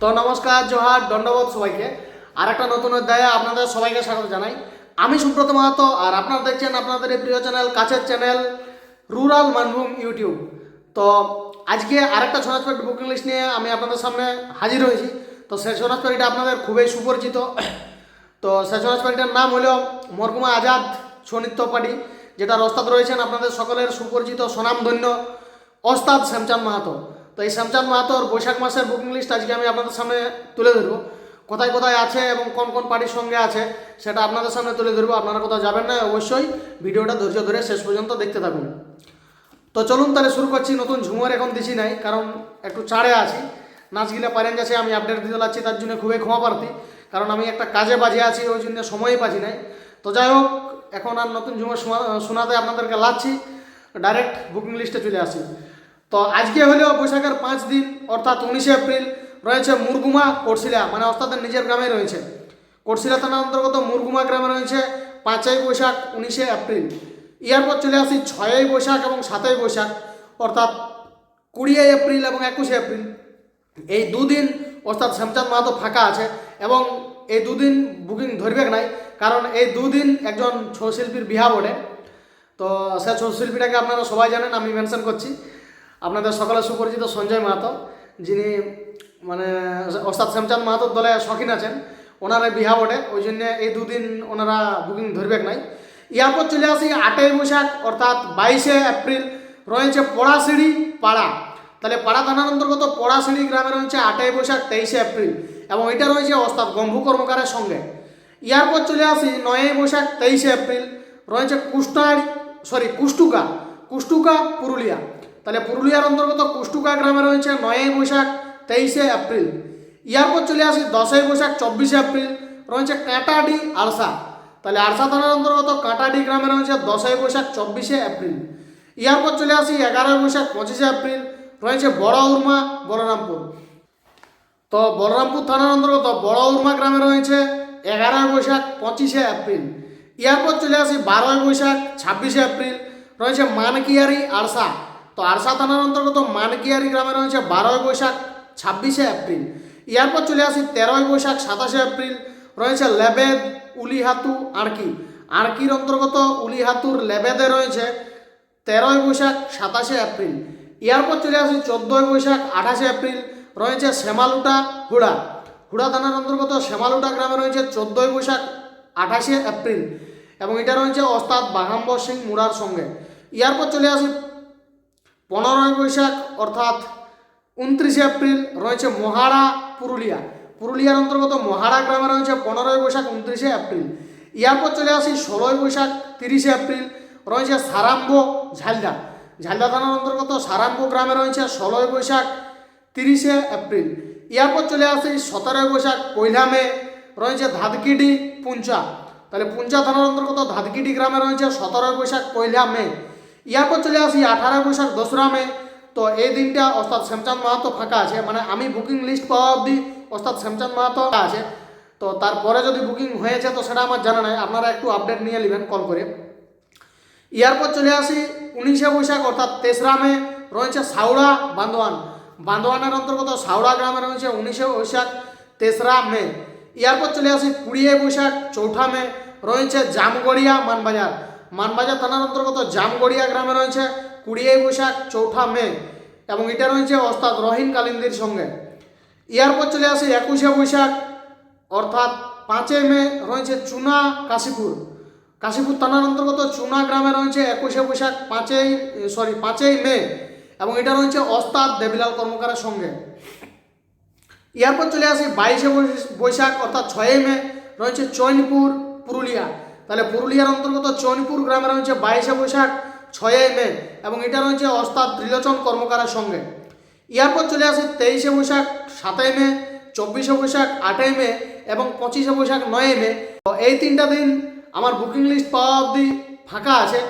তো নমস্কার, জোহার, দণ্ডবোধ সবাইকে। আর একটা নতুন অধ্যায়ে আপনাদের সবাইকে স্বাগত জানাই। আমি সুব্রত মাহাতো, আর আপনারা দেখছেন আপনাদের এই প্রিয় চ্যানেল, কাছের চ্যানেল, রুরাল মানভূম ইউটিউব। তো আজকে আরেকটা ছনাজপাড়ি বুকিং লিস্ট নিয়ে আমি আপনাদের সামনে হাজির হয়েছি। তো সেই ছনাজপাড়িটা আপনাদের খুবই সুপরিচিত। তো সেই ছনাজপাড়িটার নাম হলো মরকুমা আজাদ ছৌ নৃত্য পার্টি যেটার ওস্তাদ রয়েছেন আপনাদের সকলের সুপরিচিত স্বনামধন্য ওস্তাদ শ্যামচাঁদ মাহাতো। তো এই শ্যামচাঁদ মাহাতোর বৈশাখ মাসের বুকিং লিস্ট আজকে আমি আপনাদের সামনে তুলে ধরবো। কোথায় কোথায় আছে এবং কোন কোন পার্টির সঙ্গে আছে সেটা আপনাদের সামনে তুলে ধরবো। আপনারা কোথাও যাবেন না, অবশ্যই ভিডিওটা ধৈর্য ধরে শেষ পর্যন্ত দেখতে থাকুন। তো চলুন তাহলে শুরু করছি। নতুন ঝুমর এখন দিছি নাই, কারণ একটু চাড়ে আছি। নাচগুলা পারেন যাচ্ছে, আমি আপডেট দিতে লাগছি তার জন্য খুবই ক্ষমা প্রার্থী। কারণ আমি একটা কাজে বাজে আছি, ওই জন্য সময়ই পাচ্ছি নাই। তো যাই হোক, এখন আর নতুন ঝুমর শোনা- শোনাতে আপনাদেরকে লাগছি ডাইরেক্ট বুকিং লিস্টে চলে আসি। তো আজকে হলেও বৈশাখের পাঁচ দিন, অর্থাৎ উনিশে এপ্রিল, রয়েছে মুরগুমা কোটশিলা মানে অর্থাৎ নিজের গ্রামে রয়েছে। কোটশিলা থানার অন্তর্গত মুরগুমা গ্রামে রয়েছে পাঁচই বৈশাখ, উনিশে এপ্রিল। ইয়ারপর চলে আসি ছয়ই বৈশাখ এবং সাতই বৈশাখ, অর্থাৎ কুড়িয়ে এপ্রিল এবং একুশে এপ্রিল। এই দুদিন অর্থাৎ শ্যামচাঁদ মাহাতো ফাঁকা আছে এবং এই দুদিন বুকিং ধরবে নাই, কারণ এই দুদিন একজন ছৌ শিল্পীর বিহা বটে। তো সে ছৌ শিল্পীটাকে আপনারা সবাই জানেন, আমি মেনশন করছি। আপনাদের সকলে সুপরিচিত সঞ্জয় মাহাতো, যিনি মানে ওস্তাদ শ্যামচাঁদ মাহাতোর দলে শখিন আছেন, ওনারা বিহা বটে, ওই জন্য এই দুদিন ওনারা বুকিং ধরবেক নাই। ইয়ারপর চলে আসি আটই বৈশাখ, অর্থাৎ বাইশে এপ্রিল, রয়েছে পড়াশিড়ি পাড়া। তাহলে পাড়া থানার অন্তর্গত পড়াশিড়ি গ্রামে রয়েছে আটই বৈশাখ, তেইশে এপ্রিল, এবং এটা রয়েছে ওস্তাদ গম্ভু কর্মকারের সঙ্গে। ইয়ারপর চলে আসি নয়ই বৈশাখ, তেইশে এপ্রিল, রয়েছে কুষ্টার সরি কুষ্টুকা কুষ্টুকা, পুরুলিয়া। তাহলে পুরুলিয়ার অন্তর্গত কুষ্টুকা গ্রামে রয়েছে নয়ই বৈশাখ তেইশে এপ্রিল। ইয়ারপর চলে আসি দশই বৈশাখ চব্বিশে এপ্রিল, রয়েছে কাঁটাডি আরসা তাহলে আরসা থানার অন্তর্গত কাঁটাডি গ্রামে রয়েছে দশই বৈশাখ চব্বিশে এপ্রিল। ইয়ারপর চলে আসি এগারোই বৈশাখ পঁচিশে এপ্রিল, রয়েছে বড় উর্মা বলরামপুর। তো বলরামপুর থানার অন্তর্গত বড় উর্মা গ্রামে রয়েছে এগারোই বৈশাখ পঁচিশে এপ্রিল। এরপর চলে আসি বারোই বৈশাখ ছাব্বিশে এপ্রিল, রয়েছে মানকিয়ারি আরসা তো আরসা থানার অন্তর্গত মানকিয়ারি গ্রামে রয়েছে বারোই বৈশাখ ছাব্বিশে এপ্রিল। এরপর চলে আসি তেরোই বৈশাখ সাতাশে এপ্রিল। রয়েছে লেবেদ, উলিহাতু আড়কি আড়কির অন্তর্গত উলিহাতুর লেবেদে রয়েছে তেরোই বৈশাখ সাতাশে এপ্রিল। এরপর চলে আসি চোদ্দোই বৈশাখ আঠাশে এপ্রিল। রয়েছে শ্যামালুটা হুড়া। হুড়া থানার অন্তর্গত শ্যামালুটা গ্রামে রয়েছে চোদ্দোই বৈশাখ আঠাশে এপ্রিল। এবং এটা রয়েছে ওস্তাদ বাঘাম্বর সিং মুড়ার সঙ্গে। এরপর চলে আসি পনেরোই বৈশাখ, অর্থাৎ উনত্রিশে এপ্রিল রয়েছে মহাড়া, পুরুলিয়া। পুরুলিয়ার অন্তর্গত মহাড়া গ্রামে রয়েছে পনেরোই বৈশাখ, উনত্রিশে এপ্রিল। ইয়ারপর চলে আসি ষোলোই বৈশাখ, তিরিশে এপ্রিল, রয়েছে সারাম্ব, ঝালদা। ঝালদা থানার অন্তর্গত সারাম্ব গ্রামে রয়েছে ষোলোই বৈশাখ, তিরিশে এপ্রিল। ইয়ারপর চলে আসি সতেরোই বৈশাখ পয়লা মে রয়েছে ধাদকিডি পুঞ্চা। তাহলে পুঞ্চা থানার অন্তর্গত ধাদকিডি গ্রামে রয়েছে সতেরোই বৈশাখ পয়লা মে এরপর চলে আসি আঠারো বৈশাখ দোসরা মে। তো এই দিনটা অর্থাৎ শ্যামচাঁদ মাহাতো ফাঁকা আছে। মানে আমি বুকিং লিস্ট পাওয়া অবধি অর্থাৎ শ্যামচাঁদ মাহাতো আছে। তো তারপরে যদি বুকিং হয়েছে, তো সেটা আমার জানা নাই। আপনারা একটু আপডেট নিয়ে নেবেন কল করে। এরপর চলে আসি উনিশে বৈশাখ, অর্থাৎ তেসরা মে, রয়েছে সাউড়া বান্দোয়ান। বান্দোয়ানের অন্তর্গত সাউড়া গ্রামে রয়েছে উনিশে বৈশাখ, তেসরা মে। এরপর চলে আসি কুড়িয়ে বৈশাখ, চৌঠা মে, রয়েছে জামগড়িয়া মানবাজার। মানবাজার থানার অন্তর্গত জামগড়িয়া গ্রামে রয়েছে কুড়িয়ে বৈশাখ চৌঠা মে এবং এটা রয়েছে ওস্তাদ রহিম কালিন্দির সঙ্গে। এরপর চলে আসি একুশে বৈশাখ, অর্থাৎ পাঁচই মে রয়েছে চুনা কাশীপুর। কাশীপুর থানার অন্তর্গত চুনা গ্রামে রয়েছে একুশে বৈশাখ পাঁচই সরি পাঁচই মে এবং এটা রয়েছে ওস্তাদ দেবিলাল কর্মকারের সঙ্গে। এরপর চলে আসি বাইশে বৈশাখ, অর্থাৎ ছয়ই মে রয়েছে চৈনপুর, পুরুলিয়া। তাহলে পুরুলিয়ার অন্তর্গত চৈনপুর গ্রামে রয়েছে বাইশে বৈশাখ, ছয়ই মে, এবং এটা রয়েছে অস্তাদ ত্রিলোচন কর্মকারের সঙ্গে। এরপর চলে আসি তেইশে বৈশাখ, সাতই মে, চব্বিশে বৈশাখ, আটই মে, এবং পঁচিশে বৈশাখ, নয়ই মে। তো এই তিনটা দিন আমার বুকিং লিস্ট পাওয়া অবধি ফাঁকা আছে।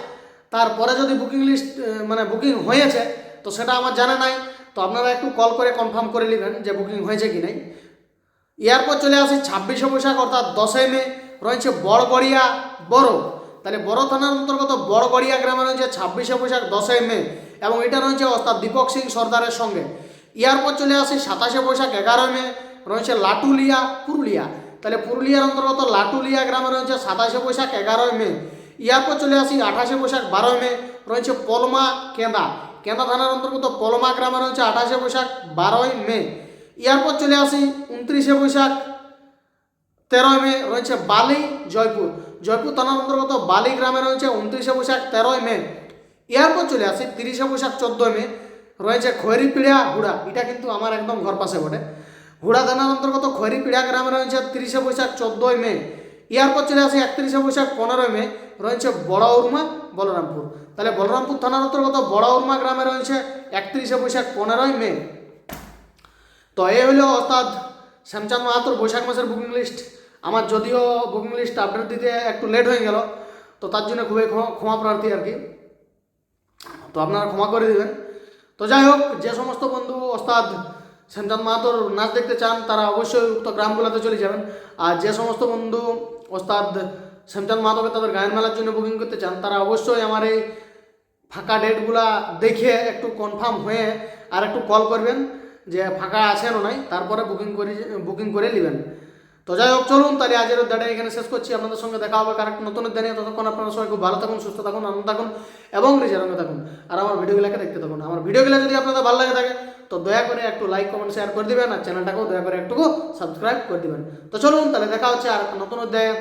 তারপরে যদি বুকিং লিস্ট মানে বুকিং হয়েছে, তো সেটা আমার জানা নাই। তো আপনারা একটু কল করে কনফার্ম করে নেবেন যে বুকিং হয়েছে কি নাই। এরপর চলে আসি ছাব্বিশে বৈশাখ, অর্থাৎ দশই মে রয়েছে বড়গড়িয়া বড়। তাহলে বড় থানার অন্তর্গত বড়গড়িয়া গ্রামে রয়েছে ছাব্বিশে বৈশাখ দশই মে এবং এটা রয়েছে অর্থাৎ দীপক সিং সর্দারের সঙ্গে। এরপর চলে আসি সাতাশে বৈশাখ, এগারোই মে, রয়েছে লাটুলিয়া, পুরুলিয়া। তাহলে পুরুলিয়ার অন্তর্গত লাটুলিয়া গ্রামে রয়েছে সাতাশে বৈশাখ, এগারোই মে। ইয়ারপর চলে আসি আঠাশে বৈশাখ, বারোই মে, রয়েছে পলমা কেঁদা কেঁদা থানার অন্তর্গত পলমা গ্রামে রয়েছে আঠাশে বৈশাখ, বারোই মে। ইয়ারপর চলে আসি উনত্রিশে বৈশাখ তেরোই মে রয়েছে বালি, জয়পুর। জয়পুর থানার অন্তর্গত বালি গ্রামে রয়েছে উনত্রিশে বৈশাখ তেরোই মে। এরপর চলে আসি তিরিশে বৈশাখ চোদ্দোই মে। রয়েছে খৈরিপিড়া হুড়া। এটা কিন্তু আমার একদম ঘর পাশে বটে। হুড়া থানার অন্তর্গত খৈরিপিড়া গ্রামে রয়েছে তিরিশে বৈশাখ চোদ্দোই মে। এরপর চলে আসি একত্রিশে বৈশাখ পনেরোই মে। রয়েছে বড় উর্মা, বলরামপুর। তাহলে বলরামপুর থানার অন্তর্গত বড় উর্মা গ্রামে রয়েছে একত্রিশে বৈশাখ পনেরোই মে। তো এ হলো অর্থাৎ শ্যামচাঁদ মাহাতোর বৈশাখ মাসের বুকিং লিস্ট আমার যদিও বুকিং লিস্ট আপডেট দিতে একটু লেট হয়ে গেল, তো তার জন্য খুবই ক্ষমা প্রার্থী আর কি। তো আপনারা ক্ষমা করে দেবেন। তো যাই হোক, যে সমস্ত বন্ধু, ওস্তাদ শ্যামচাঁদ মাহাতোর নাচ দেখতে চান, তারা অবশ্যই উক্ত গ্রামগুলোতে চলে যাবেন। আর যে সমস্ত বন্ধু, ওস্তাদ শ্যামচাঁদ মাহাতোকে তাদের গায়ন মেলার জন্য বুকিং করতে চান, তারা অবশ্যই আমার এই ফাঁকা ডেটগুলা দেখে একটু কনফার্ম হয়ে আর একটু কল করবেন। যে ফাঁকা আছেন ও নাই, তারপরে বুকিং করে বুকিং করে নেবেন। তো যাই হোক, চলুন, তাহলে আজের অধ্যায়টা এখানে শেষ করছি। আপনাদের সঙ্গে দেখা হবে কারেক্ট নতুন অধ্যায় ততক্ষণ আপনারা সবাই খুব ভালো থাকুন, সুস্থ থাকুন, আনন্দ থাকুন এবং নিজের রঙে থাকুন। আর আমার ভিডিওগুলোকে দেখতে থাকুন। আমার ভিডিওগুলো যদি আপনাদের ভালো লাগে থাকে, তো দয়া করে একটু লাইক কমেন্ট শেয়ার করে দিবেন। আর চ্যানেলটাকেও দয়া করে একটু সাবস্ক্রাইব করে দেবেন। তো চলুন, তাহলে দেখা হচ্ছে আর নতুন অধ্যায়ে।